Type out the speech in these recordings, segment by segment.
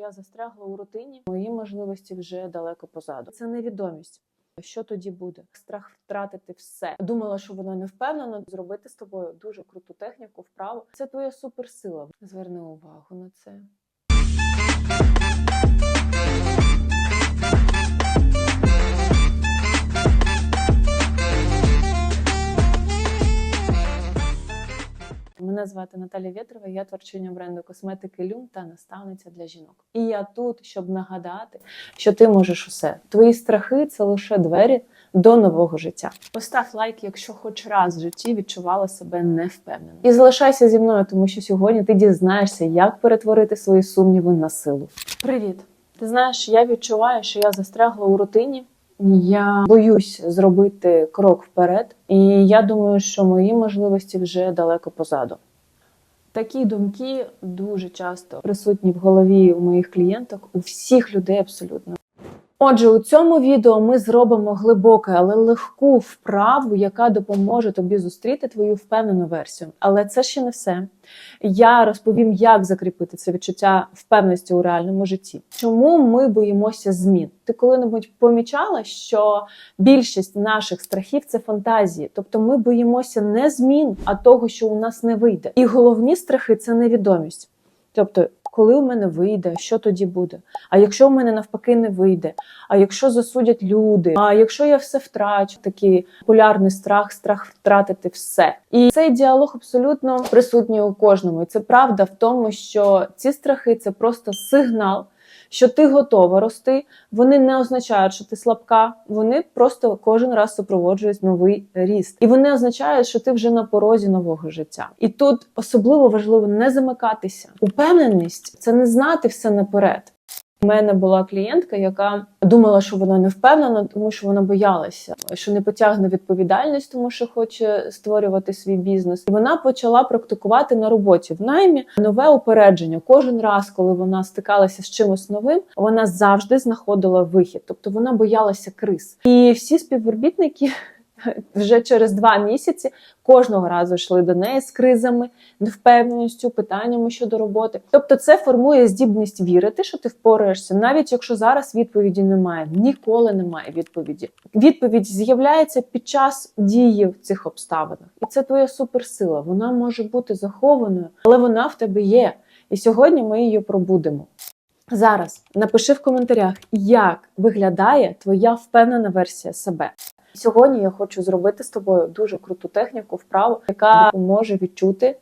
Я застрягла у рутині, мої можливості вже далеко позаду. Це невідомість. Що тоді буде? Страх втратити все. Думала, що вона не впевнена зробити з тобою дуже круту техніку, вправу. Це твоя суперсила. Зверни увагу на це. Мене звати Наталя Вєтрова, я творчиня бренду косметики Люм та наставниця для жінок. І я тут, щоб нагадати, що ти можеш усе. Твої страхи це лише двері до нового життя. Постав лайк, якщо хоч раз в житті відчувала себе невпевнено. І залишайся зі мною, тому що сьогодні ти дізнаєшся, як перетворити свої сумніви на силу. Привіт! Ти знаєш, я відчуваю, що я застрягла у рутині. Я боюсь зробити крок вперед, і я думаю, що мої можливості вже далеко позаду. Такі думки дуже часто присутні в голові у моїх клієнток, у всіх людей абсолютно. Отже, у цьому відео ми зробимо глибоку, але легку вправу, яка допоможе тобі зустріти твою впевнену версію. Але це ще не все. Я розповім, як закріпити це відчуття впевненості у реальному житті. Чому ми боїмося змін? Ти коли-небудь помічала, що більшість наших страхів це фантазії, тобто ми боїмося не змін, а того, що у нас не вийде. І головні страхи це невідомість. Тобто, коли у мене вийде, що тоді буде? А якщо у мене навпаки не вийде? А якщо засудять люди? А якщо я все втрачу? Такий популярний страх, страх втратити все. І цей діалог абсолютно присутній у кожному. І це правда в тому, що ці страхи це просто сигнал. Що ти готова рости, вони не означають, що ти слабка. Вони просто кожен раз супроводжують новий ріст, і вони означають, що ти вже на порозі нового життя. І тут особливо важливо не замикатися. Упевненість це не знати все наперед. У мене була клієнтка, яка думала, що вона не впевнена, тому що вона боялася, що не потягне відповідальність, тому що хоче створювати свій бізнес. І вона почала практикувати на роботі в наймі нове упередження. Кожен раз, коли вона стикалася з чимось новим, вона завжди знаходила вихід, тобто вона боялася криз. І всі співробітники. Вже через два місяці кожного разу йшли до неї з кризами, невпевненістю, питаннями щодо роботи. Тобто, це формує здібність вірити, що ти впораєшся, навіть якщо зараз відповіді немає, ніколи немає відповіді. Відповідь з'являється під час дії в цих обставинах, і це твоя суперсила. Вона може бути захованою, але вона в тебе є. І сьогодні ми її пробудемо. Зараз напиши в коментарях, як виглядає твоя впевнена версія себе. Сьогодні я хочу зробити з тобою дуже круту техніку, вправу, яка допоможе відчути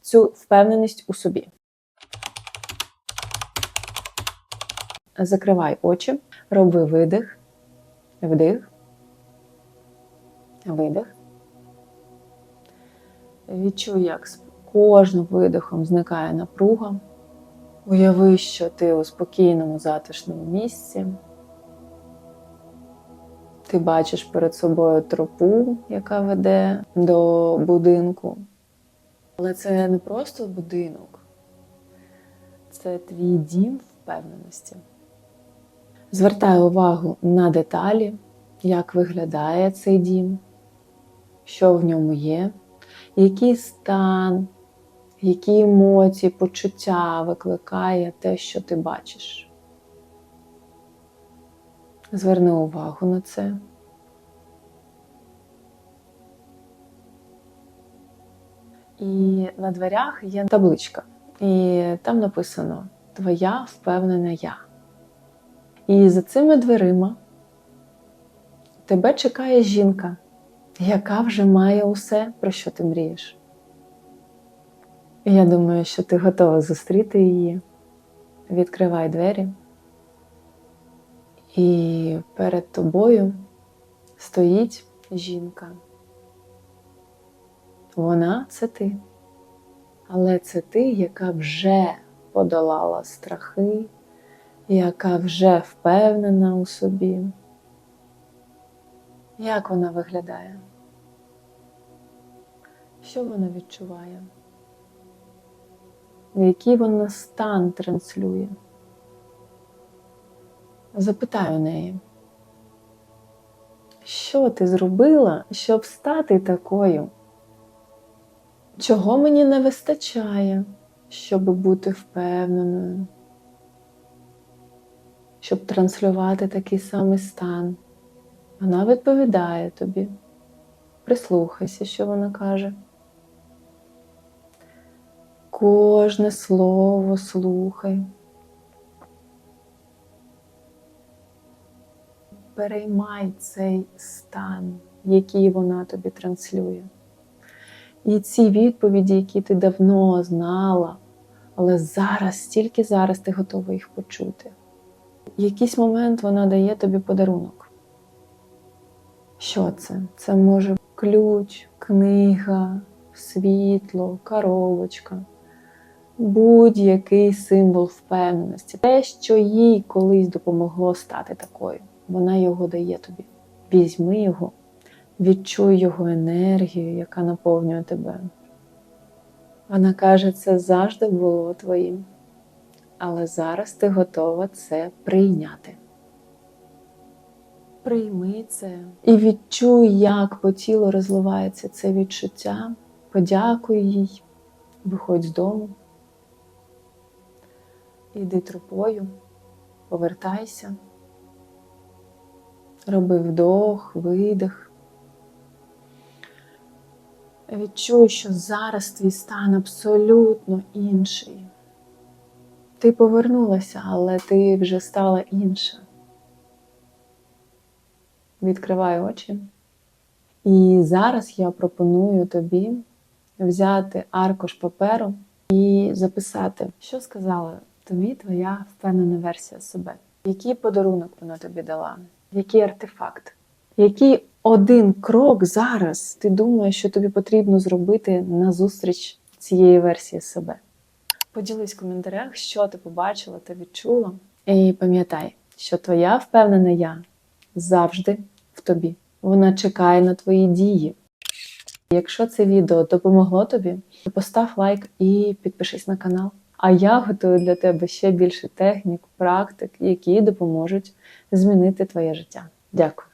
цю впевненість у собі. Закривай очі, роби видих, вдих, видих. Відчуй, як з кожним видихом зникає напруга. Уяви, що ти у спокійному, затишному місці. Ти бачиш перед собою тропу, яка веде до будинку. Але це не просто будинок, це твій дім впевненості. Звертай увагу на деталі, як виглядає цей дім, що в ньому є, який стан, які емоції, почуття викликає те, що ти бачиш. Зверни увагу на це. І на дверях є табличка, і там написано Твоя впевнена я. І за цими дверима тебе чекає жінка, яка вже має усе, про що ти мрієш. І я думаю, що ти готова зустріти її. Відкривай двері. І перед тобою стоїть жінка. Вона це ти. Але це ти, яка вже подолала страхи, яка вже впевнена у собі. Як вона виглядає? Що вона відчуває? Який вона стан транслює? Запитаю неї, що ти зробила, щоб стати такою? Чого мені не вистачає, щоб бути впевненою? щоб транслювати такий самий стан. Вона відповідає тобі. Прислухайся, що вона каже. Кожне слово слухай. Переймай цей стан, який вона тобі транслює. І ці відповіді, які ти давно знала, але зараз, тільки зараз ти готова їх почути. Якийсь момент вона дає тобі подарунок. Що це? Це може ключ, книга, світло, коробочка, будь-який символ впевненості. Те, що їй колись допомогло стати такою. Вона його дає тобі. Візьми його, відчуй його енергію, яка наповнює тебе. Вона каже, це завжди було твоїм, але зараз ти готова це прийняти. Прийми це і відчуй, як по тілу розливається це відчуття. Подякуй їй, виходь з дому, іди тропою, повертайся, роби вдох, видих. Відчуй, що зараз твій стан абсолютно інший. Ти повернулася, але ти вже стала інша. Відкривай очі. І зараз я пропоную тобі взяти аркуш паперу і записати, що сказала тобі твоя впевнена версія себе. Який подарунок вона тобі дала, який артефакт, який один крок зараз ти думаєш, що тобі потрібно зробити назустріч цієї версії себе. Поділись в коментарях, що ти побачила та відчула. І пам'ятай, що твоя впевнена я завжди в тобі. Вона чекає на твої дії. Якщо це відео допомогло тобі, то постав лайк і підпишись на канал. А я готую для тебе ще більше технік, практик, які допоможуть змінити твоє життя. Дякую.